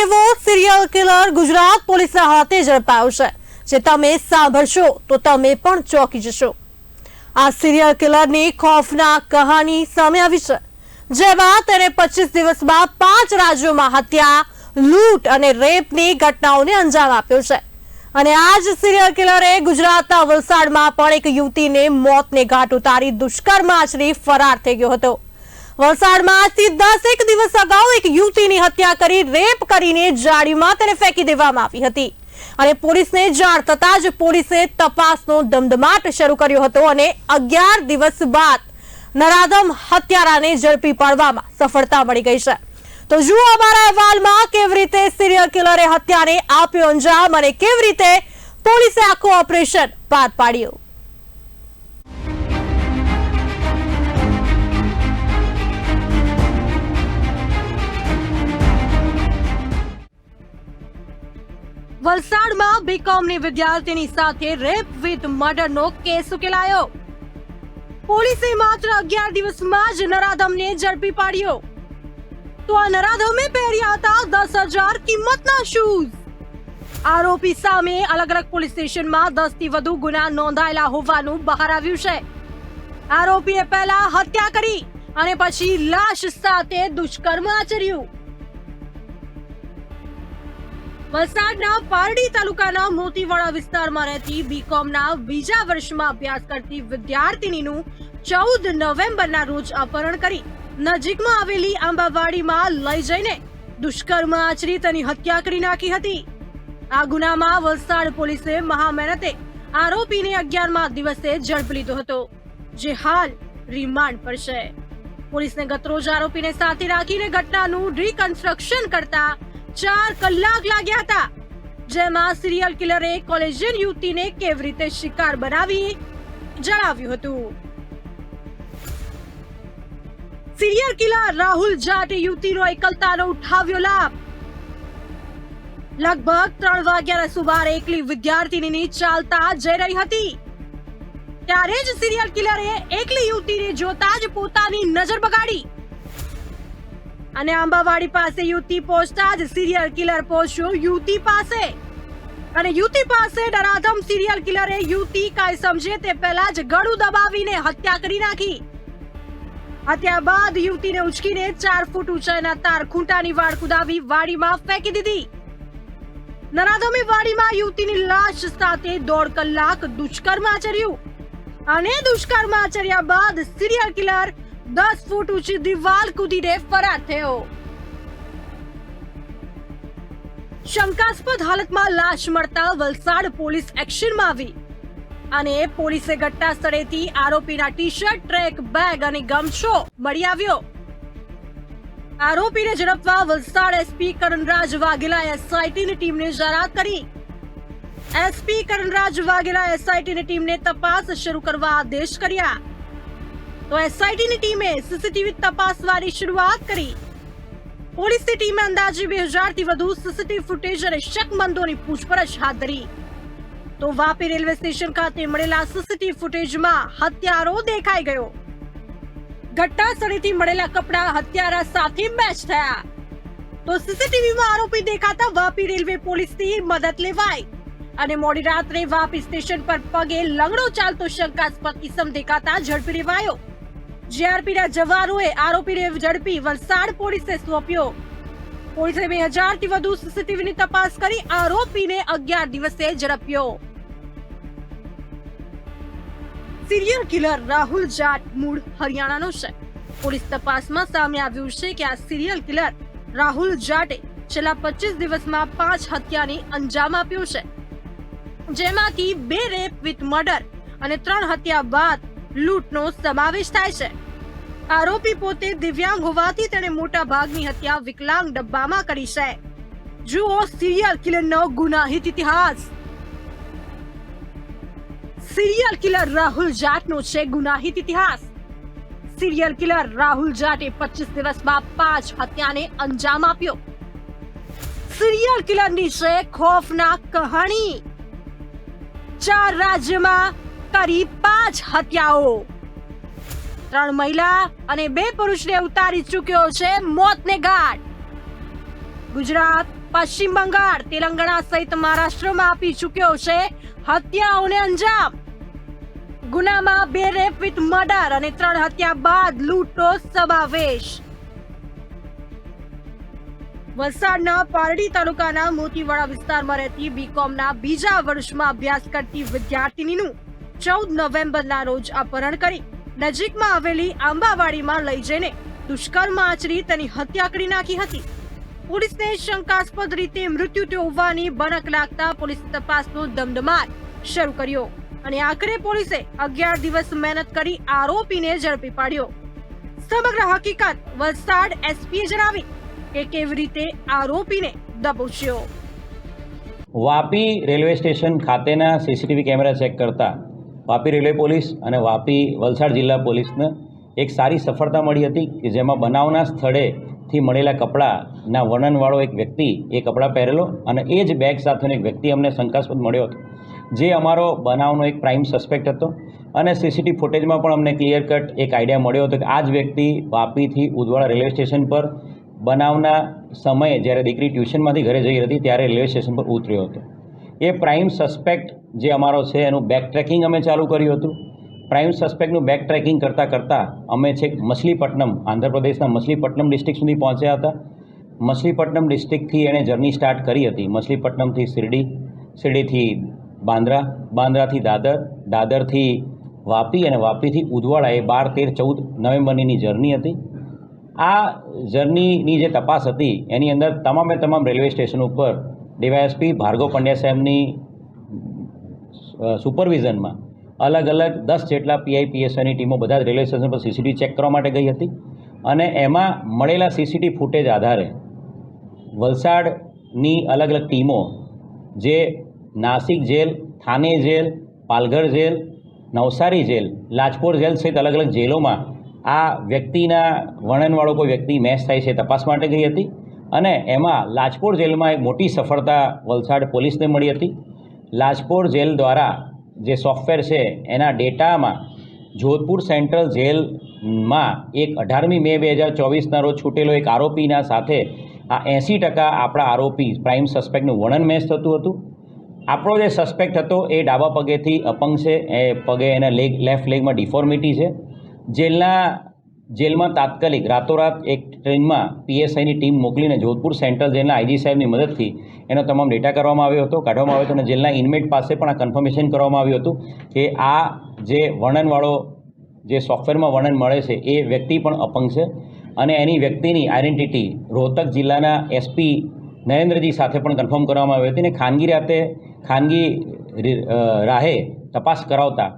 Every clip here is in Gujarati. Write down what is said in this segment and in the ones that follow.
એવો સિરિયલ કિલર ગુજરાત પોલીસના હાથે ઝડપાયો છે. જે તમે સાંભળશો, તો તમે પણ ચોંકી જશો. આ સિરિયલ કિલરની ખોફનાક કહાની સામે આવી છે. જેમાં તેને પચીસ દિવસમાં પાંચ રાજ્યોમાં હત્યા, લૂંટ અને રેપની ઘટનાઓને અંજામ આપ્યો છે. અને આ જ સિરિયલ કિલરે ગુજરાતના વલસાડમાં પણ એક યુવતીને મોતને ઘાટ ઉતારી દુષ્કર્મ આચરી ફરાર થઈ ગયો હતો. વલસાડમાં આજથી એક દિવસ અગાઉ એક યુવતીની હત્યા કરી, રેપ કરીને જાળીમાં તેને ફેંકી દેવામાં આવી હતી. અને પોલીસને જાણ થતાં જ પોલીસે તપાસનો ધમધમાટ શરૂ કર્યો હતો અને અગિયાર દિવસ બાદ નરાધમ હત્યારાને ઝડપી પાડવામાં સફળતા મળી ગઈ છે. તો જુઓ અમારા અહેવાલમાં કેવી રીતે સિરિયલ કિલરે હત્યાને આપ્યો અંજામ અને કેવી રીતે પોલીસે આખું ઓપરેશન પાર પાડ્યું. વલસાડમાં બીકોમની વિદ્યાર્થીની સાથે રેપ વિથ મર્ડરનો કેસ ઉકેલાયો. પોલીસે માત્ર અગિયાર દિવસમાં જ નરાધમને ઝડપી પાડ્યો. તો આ નરાધમે પહેર્યા હતા દસ હજાર કિંમતના શૂઝ આરોપી સામે અલગ અલગ પોલીસ સ્ટેશનમાં દસથી વધુ ગુના નોંધાયેલા હોવાનું બહાર આવ્યું છે. આરોપીએ પહેલા હત્યા કરી અને પછી લાશ સાથે દુષ્કર્મ આચર્યું. વલસાડના પારડી તાલુકાના મોતીવાડા વિસ્તારમાં રહેતી બીકોમના બીજા વર્ષમાં અભ્યાસ કરતી વિદ્યાર્થિનીનું ચૌદ નવેમ્બરના રોજ અપહરણ કરી નજીકમાં આવેલી આંબાવાડીમાં લઈ જઈને દુષ્કર્મ આચરી તેની હત્યા કરી નાખી હતી. આ ગુનામાં વલસાડ પોલીસે મહામહેનતે આરોપીને અગિયારમાં દિવસે ઝડપી લીધો હતો, જે હાલ રિમાન્ડ પર છે. પોલીસને ગતરોજ આરોપીને સાથે રાખીને ઘટનાનું રિકન્સ્ટ્રક્શન કરતા ચાર કલાક લાગ્યા હતા. જેમાં સિરિયલ કિલરે કોલેજિયન યુવતીને કેવી રીતે શિકાર બનાવી જણાવ્યું હતું. સિરિયલ કિલર રાહુલ જાટે યુવતીનો એકલતાનો ઉઠાવ્યો લાભ. લગભગ ત્રણ વાગ્યાના સુમારે એકલી વિદ્યાર્થીની ચાલતા જઈ રહી હતી. ત્યારે જ સિરિયલ કિલરે એકલી યુવતીને જોતા જ પોતાની નજર બગાડી. અને આંબાવાડી પાસે યુવતી પહોંચતા જ સિરિયલ કિલર પહોંચ્યો યુવતી પાસે. અને યુવતી પાસે ડરાધમ સિરિયલ કિલરે યુવતી કાંઈ સમજે તે પહેલા જ ગળું દબાવીને હત્યા કરી નાખી. હત્યા બાદ યુવતીને ઉચકીને ચાર ફૂટ ઊંચાઈના તાર ખૂંટાની વાડ કુદાવી વાડીમાં ફેંકી દીધી. નરાધમે વાડીમાં યુવતીની લાશ સાથે દોઢ કલાક દુષ્કર્મ આચર્યું. અને દુષ્કર્મ આચર્યા બાદ સિરિયલ કિલર દસ ફૂટ ઊંચી દિવાલ કૂદીને ફરાર થયો. શંકાસ્પદ હાલતમાં લાશ મળતા વલસાડ પોલીસ એક્શનમાં આવી. અને પોલીસે ઘટના સ્થળેથી આરોપીના ટી શર્ટ ટ્રેક, બેગ અને ગમછો મળી આવ્યો. આરોપીને ઝડપવા વલસાડ એસપી કરણરાજ વાઘેલા એસઆઈટીની ટીમને જાહેરાત કરી. એસપી કરણરાજ વાઘેલા એસઆઈટીની ટીમને તપાસ શરૂ કરવા આદેશ કર્યા. તો એસઆઈટીની ટીમે સીસીટીવી તપાસવાની શરૂઆત કરી. પોલીસની ટીમે અંદાજે બે હજારથી વધુ સીસીટીવી ફૂટેજ અને શકમંદોની પૂછપરછ હાથ ધરી. તો વાપી રેલવે સ્ટેશન ખાતે મળેલા સીસીટીવી ફૂટેજમાં હત્યારો દેખાઈ ગયો. ઘટના સ્થળેથી મળેલા કપડા હત્યારા સાથે મેચ થયા. તો સીસીટીવીમાં આરોપી દેખાતા વાપી રેલવે પોલીસની મદદ લેવાઈ. અને મોડી રાત્રે વાપી સ્ટેશન પર પગે લંગડો ચાલતો શંકાસ્પદ કિસમ દેખાતા ઝડપી લેવાયો જીઆરપી ના જવાનોએ આરોપીને ઝડપી વલસાડ પોલીસે સોંપ્યો. પોલીસે બે હજારથી વધુ સીસીટીવીની તપાસ કરી આરોપીને અગિયાર દિવસે ઝડપ્યો. સિરિયલ કિલર રાહુલ જાટ મૂળ હરિયાણાનો છે. પોલીસ તપાસમાં સામે આવ્યું છે કે આ સિરિયલ કિલર રાહુલ જાટે છેલ્લા પચીસ દિવસમાં પાંચ હત્યાને અંજામ આપ્યો છે. જેમાંથી બે રેપ વિથ મર્ડર અને ત્રણ હત્યા બાદ લૂંટનો સમાવેશ થાય છે. આરોપી પોતે દિવ્યાંગ હોવાથી તેણે મોટા ભાગની હત્યા વિકલાંગ ડબ્બામાં કરી છે. જુઓ સિરિયલ કિલરનો ગુનાહિત ઇતિહાસ. સિરિયલ કિલર રાહુલ જાટનો છે ગુનાહિત ઇતિહાસ. સિરિયલ કિલર રાહુલ જાટે પચીસ દિવસમાં પાંચ હત્યાને અંજામ આપ્યો. સિરિયલ કિલરની છે ખોફનાક કહાણી. ચાર રાજ્યમાં કરી પાંચ હત્યાઓ. ત્રણ મહિલા અને બે પુરુષને ઉતારી ચૂક્યો છે મોતને ઘાટ. ગુજરાત, પશ્ચિમ બંગાળ, તેલંગાણા સહિત મહારાષ્ટ્રમાં આપી ચૂક્યો છે હત્યાઓને અંજામ. ગુનામાં બે રેપ વિથ મર્ડર અને ત્રણ હત્યા બાદ લૂંટનો સમાવેશ. વલસાડના પારડી તાલુકાના મોતીવાડા વિસ્તારમાં રહેતી બીકોમના બીજા વર્ષમાં અભ્યાસ કરતી વિદ્યાર્થિનીનું ચૌદ નવેમ્બરના રોજ અપહરણ કરી નજીકમાં આવેલી આંબાવાડીમાં લઈ જઈને દુષ્કર્મ આચરી તેની હત્યા કરી નાખી હતી. પોલીસને શંકાસ્પદ રીતે મૃત્યુ થવાની બનક લાગતા પોલીસ તપાસનો ધમધમાટ શરૂ કર્યો અને આખરે પોલીસે અગિયાર દિવસ મહેનત કરી આરોપીને ઝડપી પાડ્યો. સમગ્ર હકીકત વલસાડ એસપીએ જણાવી કે કેવી રીતે આરોપીને દબોચ્યો. વાપી રેલવે સ્ટેશન ખાતેના સીસીટીવી કેમેરા ચેક કરતા વાપી રેલવે પોલીસ અને વાપી વલસાડ જિલ્લા પોલીસને એક સારી સફળતા મળી હતી કે જેમાં બનાવના સ્થળેથી મળેલા કપડાના વર્ણનવાળો એક વ્યક્તિ એ કપડાં પહેરેલો અને એ જ બેગ સાથેનો એક વ્યક્તિ અમને શંકાસ્પદ મળ્યો હતો. જે અમારો બનાવનો એક પ્રાઇમ સસ્પેક્ટ હતો અને સીસીટીવી ફૂટેજમાં પણ અમને ક્લિયર કટ એક આઈડિયા મળ્યો હતો કે આ જ વ્યક્તિ વાપીથી ઉદવાડા રેલવે સ્ટેશન પર બનાવના સમયે જ્યારે દીકરી ટ્યુશનમાંથી ઘરે જઈ હતી ત્યારે રેલવે સ્ટેશન પર ઉતર્યો હતો. એ પ્રાઇમ સસ્પેક્ટ જે અમારો છે, એનું બેક ટ્રેકિંગ અમે ચાલુ કર્યું હતું. પ્રાઇમ સસ્પેક્ટનું બેક ટ્રેકિંગ કરતાં કરતાં અમે છેક મછલીપટ્ટનમ, આંધ્રપ્રદેશના મછલીપટ્ટનમ ડિસ્ટ્રિક્ટ સુધી પહોંચ્યા હતા. મછલીપટ્ટનમ ડિસ્ટ્રિક્ટથી એણે જર્ની સ્ટાર્ટ કરી હતી. મછલીપટ્ટનમથી શિરડી શિરડીથી બાંદ્રા બાંદ્રાથી દાદર દાદરથી વાપી અને વાપીથી ઉદવાડા એ બાર, તેર, ચૌદ નવેમ્બરની જર્ની હતી. આ જર્નીની જે તપાસ હતી, એની અંદર તમામે તમામ રેલવે સ્ટેશન ઉપર ડીવાયએસપી ભાર્ગવ પંડ્યા સાહેબની સુપરવિઝનમાં અલગ અલગ દસ જેટલા પીઆઈ પીએસઆઈની ટીમો બધા જ રેલવે સ્ટેશન પર સીસીટીવી ચેક કરવા માટે ગઈ હતી અને એમાં મળેલા સીસીટીવી ફૂટેજ આધારે વલસાડની અલગ અલગ ટીમો જે Nashik jail, Thane jail, Palghar jail, Navsari jail, Lajpor jail સહિત અલગ અલગ જેલોમાં આ વ્યક્તિના વર્ણનવાળો કોઈ વ્યક્તિ મેચ થાય છે તપાસ માટે ગઈ હતી અને એમાં લાજપોર જેલમાં એક મોટી સફળતા વલસાડ પોલીસને મળી હતી. લાજપોર જેલ દ્વારા જે સોફ્ટવેર છે, એના ડેટામાં જોધપુર સેન્ટ્રલ જેલમાં એક અઢારમી મે બે હજાર ચોવીસના રોજ છૂટેલો એક આરોપીના સાથે આ એંસી ટકા આપણા આરોપી પ્રાઇમ સસ્પેક્ટનું વર્ણન મેચ થતું હતું. આપણો જે સસ્પેક્ટ હતો, એ ડાબા પગેથી અપંગ છે, એ પગે એના લેગ, લેફ્ટ લેગમાં ડિફોર્મિટી છે. જેલના જેલમાં તાત્કાલિક રાતોરાત એક ટ્રેનમાં પીએસઆઈની ટીમ મોકલીને જોધપુર સેન્ટ્રલ જેલના આઈજી સાહેબની મદદથી એનો તમામ ડેટા કરવામાં આવ્યો હતો, કાઢવામાં આવ્યો હતો અને જેલના ઇનમેટ પાસે પણ આ કન્ફર્મેશન કરવામાં આવ્યું હતું કે આ જે વર્ણનવાળો જે સોફ્ટવેરમાં વર્ણન મળે છે એ વ્યક્તિ પણ અપંગ છે અને એની વ્યક્તિની આઈડેન્ટિટી રોહતક જિલ્લાના એસપી નરેન્દ્રજી સાથે પણ કન્ફર્મ કરવામાં આવી હતી અને ખાનગી રાતે ખાનગી રાહે તપાસ કરાવતા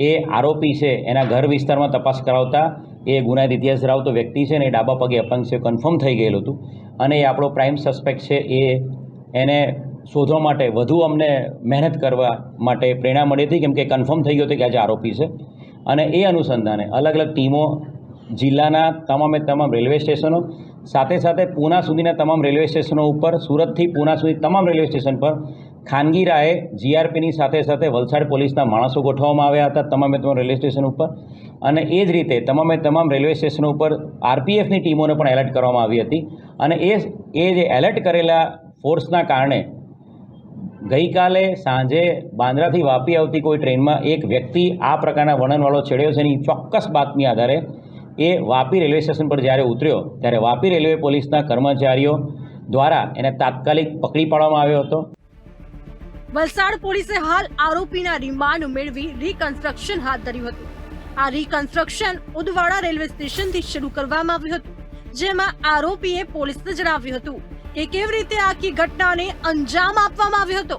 એ આરોપી છે એના ઘર વિસ્તારમાં તપાસ કરાવતા એ ગુનાહિત ઇતિહાસ ધરાવતો વ્યક્તિ છે ને એ ડાબા પગે અપંગ છે કન્ફર્મ થઈ ગયેલું હતું. અને એ આપણો પ્રાઇમ સસ્પેક્ટ છે, એ એને શોધવા માટે વધુ અમને મહેનત કરવા માટે પ્રેરણા મળી હતી, કેમ કે કન્ફર્મ થઈ ગયું હતું કે આજે આરોપી છે. અને એ અનુસંધાને અલગ અલગ ટીમો જિલ્લાના તમામે તમામ રેલવે સ્ટેશનો, સાથે સાથે પૂના સુધીના તમામ રેલવે સ્ટેશનો ઉપર, સુરતથી પૂના સુધી તમામ રેલવે સ્ટેશન પર ખાનગી રાહે જીઆરપીની સાથે સાથે વલસાડ પોલીસના માણસો ગોઠવવામાં આવ્યા હતા તમામે તમામ રેલવે સ્ટેશન ઉપર. અને એ જ રીતે તમામે તમામ રેલવે સ્ટેશનો ઉપર આરપીએફની ટીમોને પણ એલર્ટ કરવામાં આવી હતી. અને એ એ જે એલર્ટ કરેલા ફોર્સના કારણે ગઈકાલે સાંજે બાંદ્રાથી વાપી આવતી કોઈ ટ્રેનમાં એક વ્યક્તિ આ પ્રકારના વર્ણનવાળો છેડ્યો છે. એની ચોક્કસ બાતમી આધારે એ વાપી રેલવે સ્ટેશન પર જ્યારે ઉતર્યો, ત્યારે વાપી રેલવે પોલીસના કર્મચારીઓ દ્વારા એને તાત્કાલિક પકડી પાડવામાં આવ્યો હતો. વલસાડ પોલીસે હાલ આરોપીના રિમાન્ડ મેળવી રિકન્સ્ટ્રક્શન હાથ ધર્યું હતું. આ રિકન્સ્ટ્રક્શન ઉદવાડા રેલવે સ્ટેશનથી શરૂ કરવામાં આવ્યું હતું, જેમાં આરોપીએ પોલીસને જણાવ્યું હતું કે કેવી રીતે આખી ઘટનાને અંજામ આપવામાં આવ્યો હતો.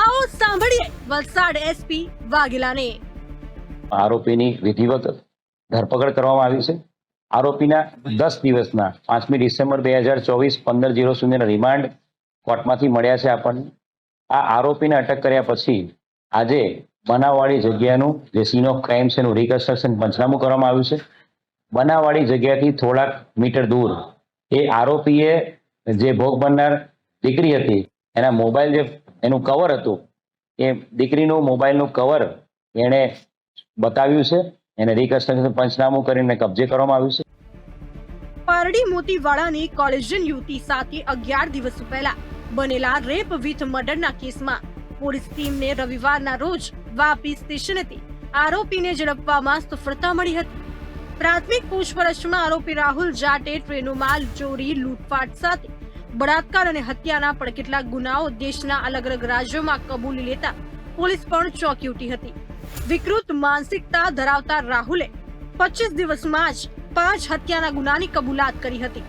આવો સાંભળીએ વલસાડ એસપી વાઘેલાને. આરોપીની વિધિવત ધરપકડ કરવામાં આવી છે. આરોપીના દસ દિવસના પાંચમી ડિસેમ્બર બે હજાર ચોવીસ પંદર જીરો શૂન્યના રિમાન્ડ કોર્ટમાંથી મળ્યા છે આપણને. આ આરોપીને અટક કર્યા પછી આજે બનાવવાળી જગ્યાનું જે સીન ઓફ ક્રાઇમ છે એનું રિકન્સ્ટ્રક્શન પંચનામું કરવામાં આવ્યું છે. બનાવવાળી જગ્યાથી થોડાક મીટર દૂર એ આરોપીએ જે ભોગ બનનાર દીકરી હતી, એના મોબાઈલ જે એનું કવર હતું, એ દીકરીનું મોબાઈલનું કવર એણે બતાવ્યું છે. એને રિકન્સ્ટ્રક્શન પંચનામું કરીને કબજે કરવામાં આવ્યું છે. પારડી મોતીવાડાની કોલેજન યુવતી સાથે અગિયાર દિવસ પહેલા બનેલા રેપ વિથ મર્ડરના કેસમાં. પોલીસ ટીમને રવિવારના રોજ વાપી સ્ટેશનેથી આરોપીને ઝડપવામાં સફળતા મળી હતી. પ્રાથમિક પૂછપરછમાં આરોપી રાહુલ જાટે ટ્રેનોમાં ચોરી, લૂંટફાટ સાથે બળાત્કાર અને હત્યાના પણ કેટલાક ગુનાઓ દેશના અલગ અલગ રાજ્યોમાં કબૂલી લેતા પોલીસ પણ ચોંકી ઉઠી હતી. વિકૃત માનસિકતા ધરાવતા રાહુલે પચીસ દિવસમાં જ પાંચ હત્યાના ગુનાની કબૂલાત કરી હતી.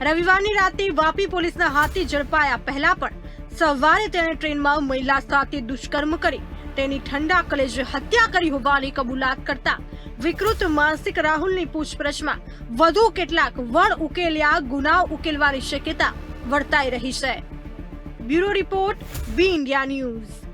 રવિવારની રાતે વાપી પોલીસના હાથી ઝડપાયા. પહેલા પણ સવારે તેણે ટ્રેનમાં મહિલા સાથે દુષ્કર્મ કરી, તેની ઠંડા કલેજે હત્યા કરી હોવાની કબૂલાત કરતા વિકૃત માનસિક રાહુલની પૂછપરછમાં વધુ કેટલાક વણ ઉકેલ્યા ગુનાઓ ઉકેલવાની શક્યતા વર્તાઈ રહી છે. Bureau report, B India News.